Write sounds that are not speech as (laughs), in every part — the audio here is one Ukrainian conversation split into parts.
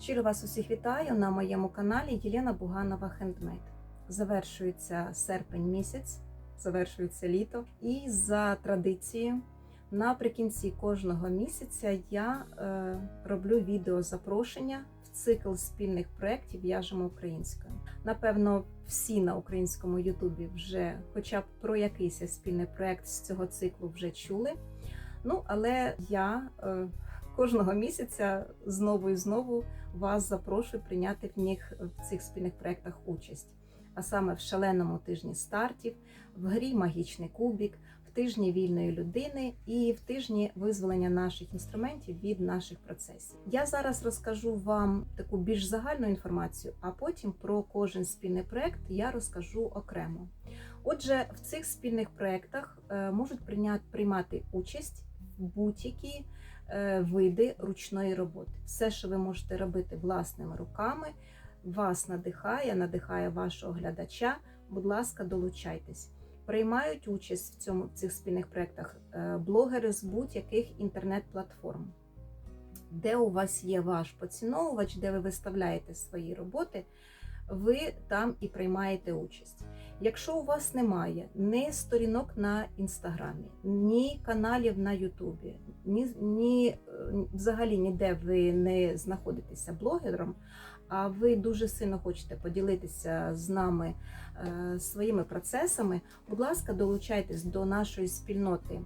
Щиро вас усіх вітаю на моєму каналі Єлена Буганова Хендмейд. Завершується серпень місяць, завершується літо, і за традицією наприкінці кожного місяця я е, роблю відео запрошення в цикл спільних проєктів В'яжемо українською. Напевно, всі на українському Ютубі вже, хоча б про якийсь спільний проєкт з цього циклу вже чули. Ну, але я е, кожного місяця знову і знову вас запрошую прийняти в них в цих спільних проєктах участь. А саме в шаленому тижні стартів, в грі Магічний кубік, в тижні вільної людини і в тижні визволення наших інструментів від наших процесів. Я зараз розкажу вам таку більш загальну інформацію, а потім про кожен спільний проєкт я розкажу окремо. Отже, в цих спільних проєктах е, можуть приймати участь будь-які види ручної роботи. Все, що ви можете робити власними руками, вас надихає, надихає вашого глядача. Будь ласка, долучайтесь. Приймають участь в цьому в цих спільних проєктах е, блогери з будь-яких інтернет-платформ. Де у вас є ваш поціновувач, де ви виставляєте свої роботи, ви там і приймаєте участь. Якщо у вас немає ні сторінок на інстаграмі, ні каналів на Ютубі, ні, ні е, взагалі ніде ви не знаходитеся блогером, а ви дуже сильно хочете поділитися з нами е, своїми процесами, будь ласка, долучайтесь до нашої спільноти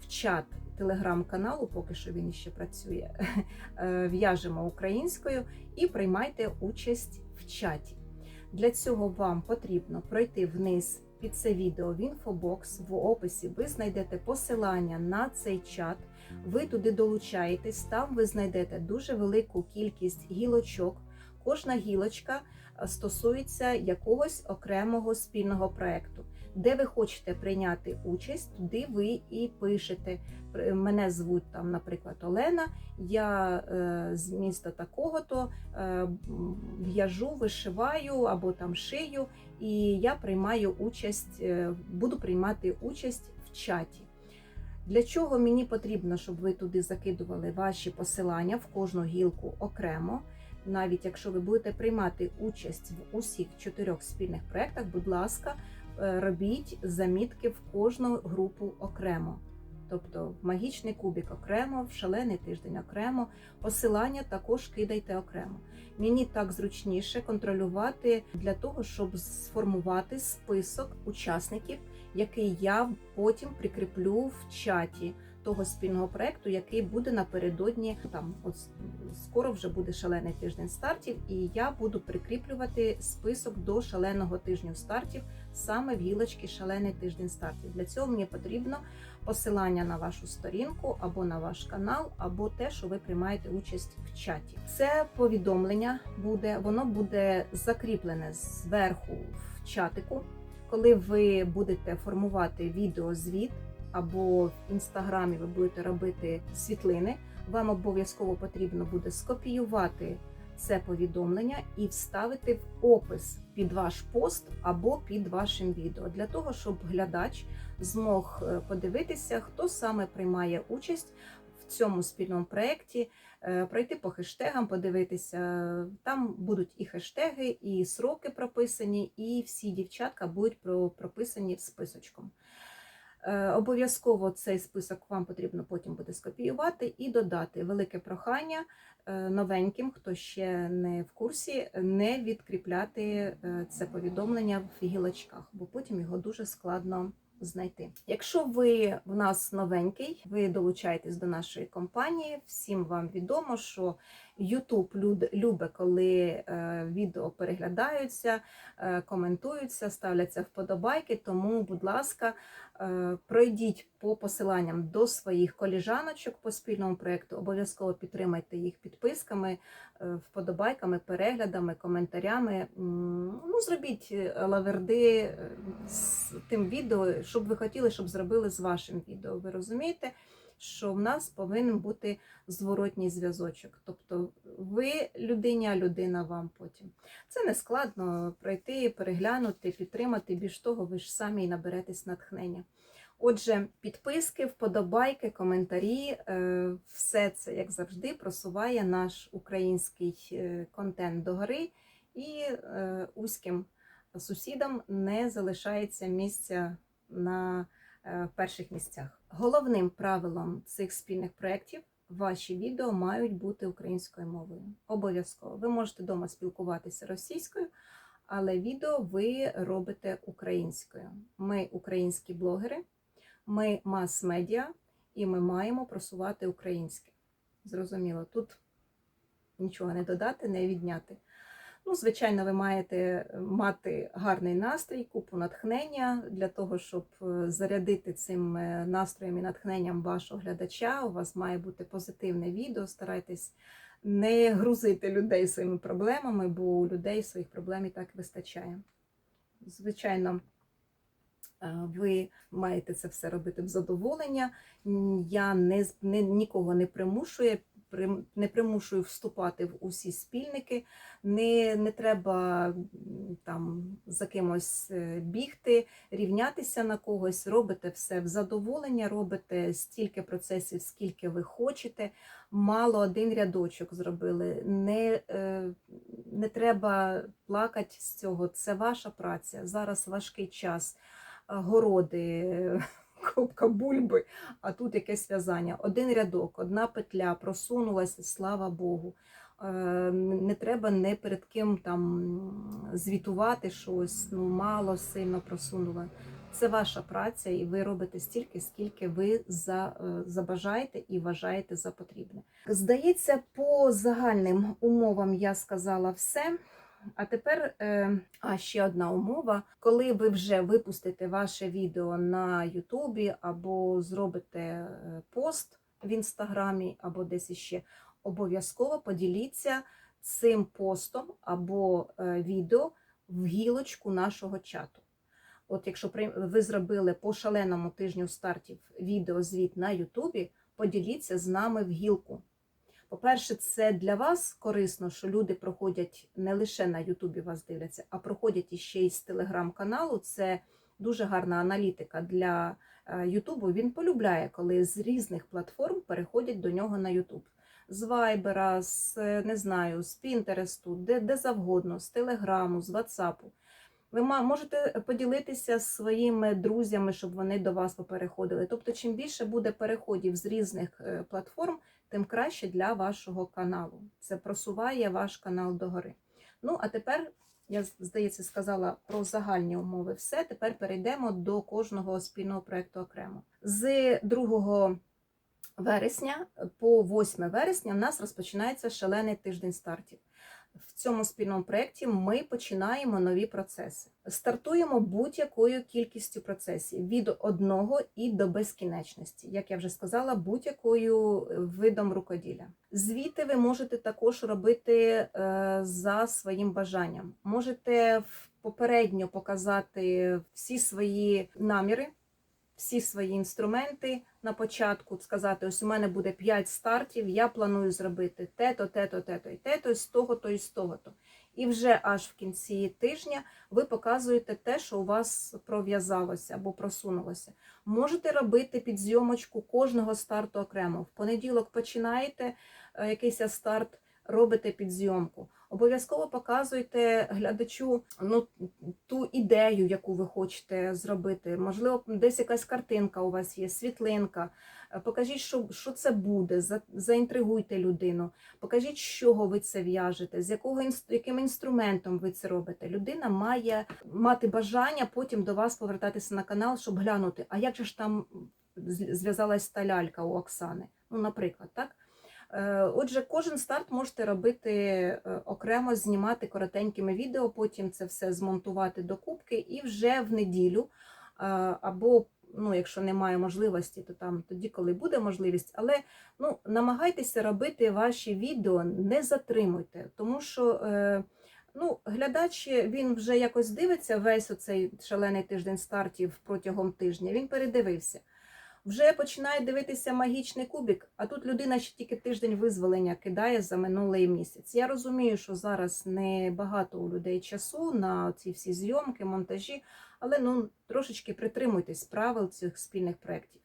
в чат телеграм-каналу, поки що він ще працює. (laughs) е, В'яжемо українською і приймайте участь в чаті. Для цього вам потрібно пройти вниз під це відео в інфобокс в описі. Ви знайдете посилання на цей чат. Ви туди долучаєтесь, там ви знайдете дуже велику кількість гілочок. Кожна гілочка е, стосується якогось окремого спільного проекту. Де ви хочете прийняти участь, туди ви і пишете. Мене звуть там, наприклад, Олена. Я е, з міста такого-то е, в'яжу, вишиваю або там шию, і я приймаю участь, е, буду приймати участь в чаті. Для чого мені потрібно, щоб ви туди закидували ваші посилання в кожну гілку окремо? Навіть якщо ви будете приймати участь в усіх чотирьох спільних проєктах, будь ласка, робіть замітки в кожну групу окремо. Тобто в магічний кубик окремо, в шалений тиждень окремо, посилання також кидайте окремо. Мені так зручніше контролювати для того, щоб сформувати список учасників, який я потім прикріплю в чаті того спільного проекту, який буде напередодні. Там от скоро вже буде шалений тиждень стартів, і я буду прикріплювати список до шаленого тижню стартів саме в гілочки шалений тиждень стартів. Для цього мені потрібно посилання на вашу сторінку або на ваш канал, або те, що ви приймаєте участь в чаті. Це повідомлення буде, воно буде закріплене зверху в чатику. Коли ви будете формувати відеозвіт або в інстаграмі ви будете робити світлини, вам обов'язково потрібно буде скопіювати це повідомлення і вставити в опис під ваш пост або під вашим відео, для того, щоб глядач змог е, подивитися, хто саме приймає участь в цьому спільному проєкті, е, пройти по хештегам, подивитися. Там будуть і хештеги, і сроки прописані, і всі дівчатка будуть про- прописані списочком. Е, Обов'язково цей список вам потрібно потім буде скопіювати і додати. Велике прохання е, новеньким, хто ще не в курсі, не відкріпляти е, це повідомлення в гілочках, бо потім його дуже складно знайти. Якщо ви в нас новенький, ви долучаєтесь до нашої компанії. Всім вам відомо, що YouTube любить, коли е, відео переглядаються, е, коментуються, ставляться вподобайки. Тому, будь ласка, е, пройдіть по посиланням до своїх коліжаночок по спільному проєкту. Обов'язково підтримайте їх підписками, вподобайками, переглядами, коментарями. Ну, зробіть лаверди е, тим відео, щоб ви хотіли, щоб зробили з вашим відео. Ви розумієте? Що в нас повинен бути зворотній зв'язочок. Тобто ви людині, а людина вам потім. Це не складно пройти, переглянути, підтримати. Більш того, ви ж самі й наберетесь натхнення. Отже, підписки, вподобайки, коментарі е, все це, як завжди, просуває наш український е, контент догори, і е, узьким сусідам не залишається місця на е, перших місцях. Головним правилом цих спільних проєктів ваші відео мають бути українською мовою. Обов'язково. Ви можете вдома спілкуватися російською, але відео ви робите українською. Ми українські блогери, ми мас-медіа, і ми маємо просувати українське. Зрозуміло, тут нічого не додати, не відняти. Ну, звичайно, ви маєте мати гарний настрій, купу натхнення для того, щоб е, зарядити цим е, настроєм і натхненням вашого глядача. У вас має бути позитивне відео. Старайтесь не грузити людей своїми проблемами, бо у людей своїх проблем і так вистачає. Звичайно, е, ви маєте це все робити в задоволення. Я не, не нікого не примушую, прим- не примушую вступати в усі спільники. Не, не треба там за кимось е, бігти, рівнятися на когось. Робите все в задоволення, робите стільки процесів, скільки ви хочете. Мало один рядочок зробили. Не, е, не треба плакати з цього. Це ваша праця. Зараз важкий час. Городи, копка бульби, а тут якесь в'язання. Один рядок, одна петля просунулася, слава Богу. Е, Не треба не перед ким там звітувати щось, ну мало сильно просунули. Це ваша праця, і ви робите стільки, скільки ви за, е, забажаєте і вважаєте за потрібне. Здається, по загальним умовам я сказала все. А тепер е, а ще одна умова. Коли ви вже випустите ваше відео на Ютубі або зробите е, пост в інстаграмі, або десь іще, обов'язково поділіться цим постом або е, відео в гілочку нашого чату. От якщо ви зробили по шаленому тижню стартів відеозвіт на Ютубі, поділіться з нами в гілку. По-перше, це для вас корисно, що люди проходять не лише на Ютубі вас дивляться, а проходять іще й з телеграм-каналу. Це дуже гарна аналітика для е, Ютубу. Він полюбляє, коли з різних платформ переходять до нього на Ютуб. З Вайбера, з е, не знаю, з Пінтересту, де, де завгодно, з Телеграму, з Ватсапу. Ви можете поділитися своїми друзями, щоб вони до вас попереходили. Тобто, чим більше буде переходів з різних е, платформ, тим краще для вашого каналу. Це просуває ваш канал догори. Ну, а тепер, я здається, сказала про загальні умови все. Тепер перейдемо до кожного спільного проєкту окремо. З 2 вересня по 8 вересня в нас розпочинається шалений тиждень стартів. В цьому спільному проєкті ми починаємо нові процеси. Стартуємо будь-якою кількістю процесів від одного і до безкінечності, як я вже сказала, будь-якою видом рукоділля. Звіти ви можете також робити е, за своїм бажанням. Можете попередньо показати всі свої наміри, всі свої інструменти на початку, сказати: ось у мене буде 5 стартів, я планую зробити те-то, те-то, те-то і те-то, з того-то і з того-то. І вже аж в кінці тижня ви показуєте те, що у вас пров'язалося або просунулося. Можете робити підзйомочку кожного старту окремо. В понеділок починаєте е, якийсь старт, робите підзйомку. Обов'язково показуйте глядачу ну, ту ідею, яку ви хочете зробити. Можливо, десь якась картинка у вас є, світлинка. Е, Покажіть, що, що це буде, за- заінтригуйте людину. Покажіть, з чого ви це в'яжете, з якого яким інструментом ви це робите. Людина має мати бажання потім до вас повертатися на канал, щоб глянути, а як же ж там зв'язалась та лялька у Оксани? Ну, наприклад, так? Е, Отже, кожен старт можете робити е, окремо, знімати коротенькими відео, потім це все змонтувати до кубки і вже в неділю е, або. Ну, якщо немає можливості, то там тоді, коли буде можливість, але ну, намагайтеся робити ваші відео, не затримуйте, тому що ну, глядач він вже якось дивиться весь оцей шалений тиждень стартів протягом тижня. Він передивився. Вже починає дивитися магічний кубик, а тут людина ще тільки тиждень визволення кидає за минулий місяць. Я розумію, що зараз не багато у людей часу на ці всі зйомки, монтажі, Але ну трошечки притримуйтесь правил цих спільних проєктів.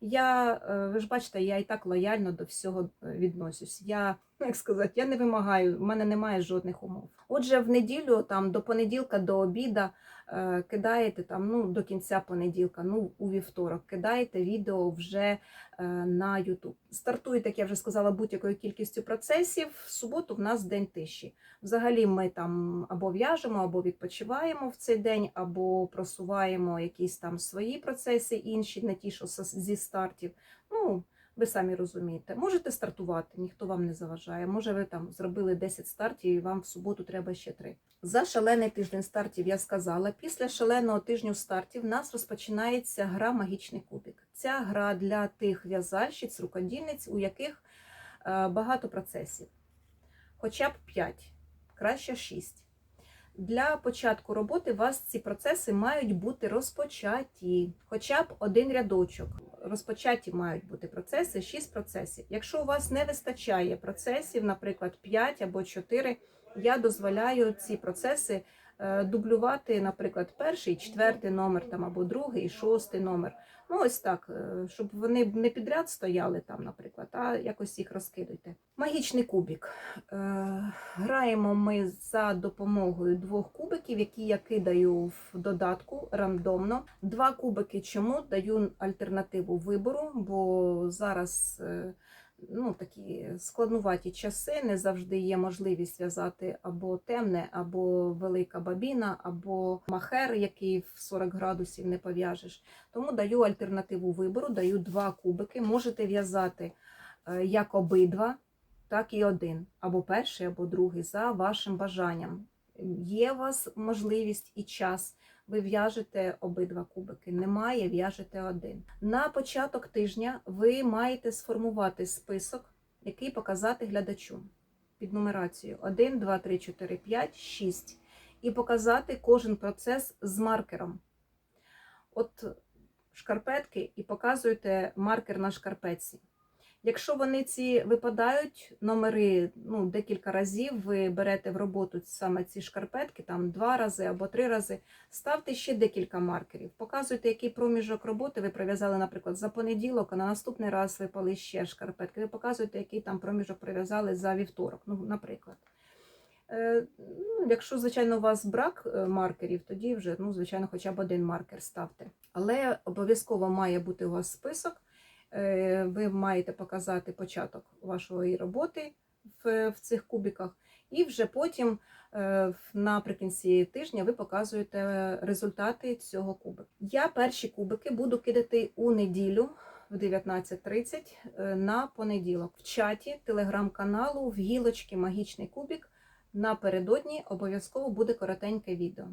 Я, е, ви ж бачите, я і так лояльно до всього е, відносюсь. Я, ну, як сказати, я не вимагаю, в мене немає жодних умов. Отже, в неділю, там до понеділка, до обіда кидаєте там, ну, до кінця понеділка, ну, у вівторок, кидаєте відео вже е, на YouTube. Стартуєте, як я вже сказала, будь-якою кількістю процесів. В суботу в нас день тиші. Взагалі ми там або в'яжемо, або відпочиваємо в цей день, або просуваємо якісь там свої процеси, інші, не ті, що зі стартів. Ну, ви самі розумієте. Можете стартувати, ніхто вам не заважає. Може, ви там зробили 10 стартів і вам в суботу треба ще 3. За шалений тиждень стартів я сказала. Після шаленого тижню стартів в нас розпочинається гра Магічний кубик. Ця гра для тих в'язальщиць, рукодільниць, у яких е, багато процесів. Хоча б 5, краще 6. Для початку роботи у вас ці процеси мають бути розпочаті, хоча б один рядочок. Розпочаті мають бути процеси, 6 процесів. Якщо у вас не вистачає процесів, наприклад, 5 або 4, я дозволяю ці процеси е, дублювати, наприклад, перший, четвертий номер там, або другий, шостий номер. Ну, ось так, е, щоб вони не підряд стояли там, наприклад, а якось їх розкидуйте. Магічний кубик. Е, Граємо ми за допомогою двох кубиків, які я кидаю в додатку рандомно. Два кубики чому даю альтернативу вибору, бо зараз е, ну, такі складнуваті часи, не завжди є можливість в'язати або темне, або велика бабіна, або махер, який в 40 градусів не пов'яжеш. Тому даю альтернативу вибору, даю два кубики. Можете в'язати е, як обидва, так і один, або перший, або другий, за вашим бажанням. Є у вас можливість і час. Ви в'яжете обидва кубики, немає, в'яжете один. На початок тижня ви маєте сформувати список, який показати глядачу під нумерацією 1, 2, 3, 4, 5, 6. І показати кожен процес з маркером. От шкарпетки і показуєте маркер на шкарпетці. Якщо вони ці випадають, номери ну, декілька разів, ви берете в роботу саме ці шкарпетки, там два рази або три рази, ставте ще декілька маркерів. Показуйте, який проміжок роботи ви прив'язали, наприклад, за понеділок, а на наступний раз випали ще шкарпетки. Ви показуєте, який там проміжок прив'язали за вівторок, ну, наприклад. Е, Ну, якщо, звичайно, у вас брак е, маркерів, тоді вже, ну, звичайно, хоча б один маркер ставте. Але обов'язково має бути у вас список. Е, Ви маєте показати початок вашої роботи в, цих кубиках, і вже потім е, наприкінці тижня ви показуєте результати цього кубика. Я перші кубики буду кидати у неділю в 19.30 е, на понеділок в чаті телеграм-каналу в гілочки Магічний кубик. Напередодні обов'язково буде коротеньке відео.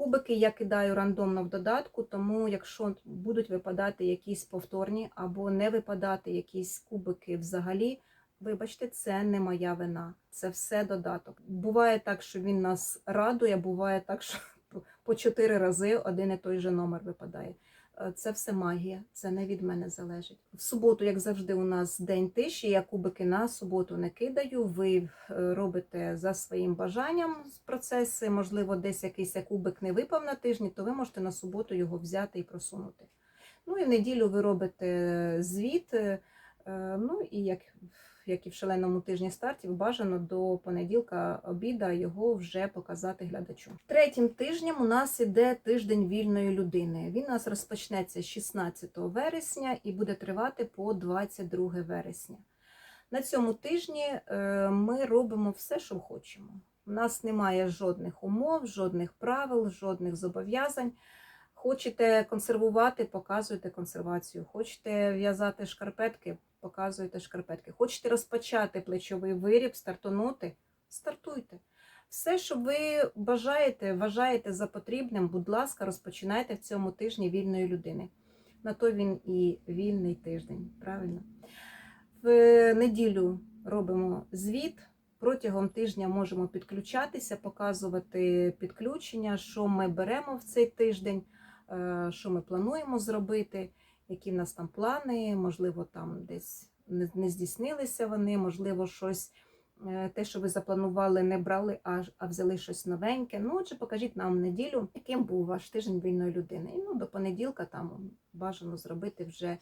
Кубики я кидаю рандомно в додатку, тому якщо будуть випадати якісь повторні або не випадати якісь кубики взагалі, вибачте, це не моя вина. Це все додаток. Буває так, що він нас радує, буває так, що (laughs) по чотири рази один і той же номер випадає. Е, Це все магія, це не від мене залежить. В суботу, як завжди, у нас день тиші. Я кубики на суботу не кидаю. Ви е, робите за своїм бажанням процеси. Можливо, десь якийсь кубик не випав на тижні, то ви можете на суботу його взяти і просунути. Ну і в неділю ви робите звіт. е, Ну і як, як і в шаленому тижні стартів, бажано до понеділка обіда його вже показати глядачу. Третім тижнем у нас іде тиждень вільної людини. Він у нас розпочнеться 16 вересня і буде тривати по 22 вересня. На цьому тижні е, ми робимо все, що хочемо. У нас немає жодних умов, жодних правил, жодних зобов'язань. Хочете консервувати, показуйте консервацію. Хочете в'язати шкарпетки, показуйте шкарпетки. Хочете розпочати плечовий виріб, стартанути, стартуйте. Все, що ви бажаєте, вважаєте за потрібним, будь ласка, розпочинайте в цьому тижні вільної людини. На то він і вільний тиждень, правильно? В неділю робимо звіт. Протягом тижня можемо підключатися, показувати підключення, що ми беремо в цей тиждень, що ми плануємо зробити, які в нас там плани, можливо, там десь не здійснилися вони, можливо, щось е, те, що ви запланували, не брали, а, взяли щось новеньке. Ну, отже, покажіть нам неділю, яким був ваш тиждень вільної людини. І ну, до понеділка там бажано зробити вже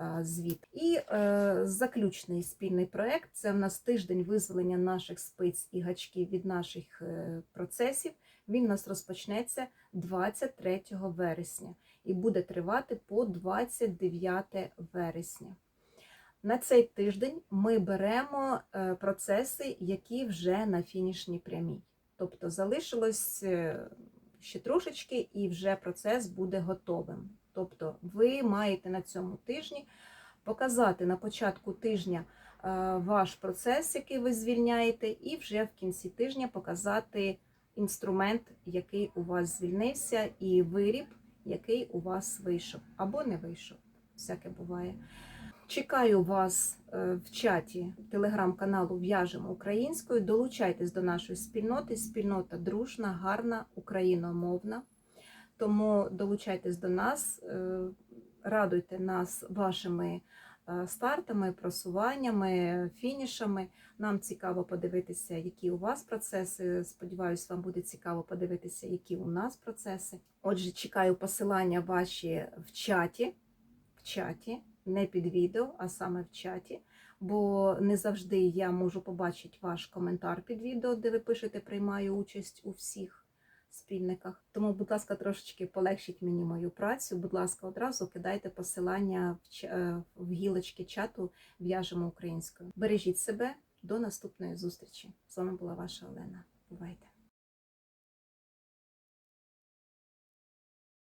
е, звіт. І е, заключний спільний проект це в нас тиждень визволення наших спиць і гачків від наших е, процесів. Він у нас розпочнеться 23 вересня і буде тривати по 29 вересня. На цей тиждень ми беремо е, процеси, які вже на фінішній прямій. Тобто залишилось е, ще трошечки, і вже процес буде готовим. Тобто, ви маєте на цьому тижні показати на початку тижня е, ваш процес, який ви звільняєте, і вже в кінці тижня показати інструмент, який у вас звільнився, і виріб, який у вас вийшов або не вийшов. Всяке буває. Чекаю вас е, в чаті телеграм-каналу В'яжемо українською. Долучайтесь до нашої спільноти. Спільнота дружна, гарна, україномовна. Тому долучайтесь до нас, е, радуйте нас вашими стартами, просуваннями, фінішами. Нам цікаво подивитися, які у вас процеси. Сподіваюсь, вам буде цікаво подивитися, які у нас процеси. Отже, чекаю посилання ваші в чаті. В чаті не під відео, а саме в чаті. Бо не завжди я можу побачити ваш коментар під відео, де ви пишете приймаю участь у всіх спільниках. Тому, будь ласка, трошечки полегшіть мені мою працю. Будь ласка, одразу кидайте посилання в, ч- е, в гілочки чату В'яжемо українською. Бережіть себе, до наступної зустрічі. З вами була ваша Олена. Бувайте!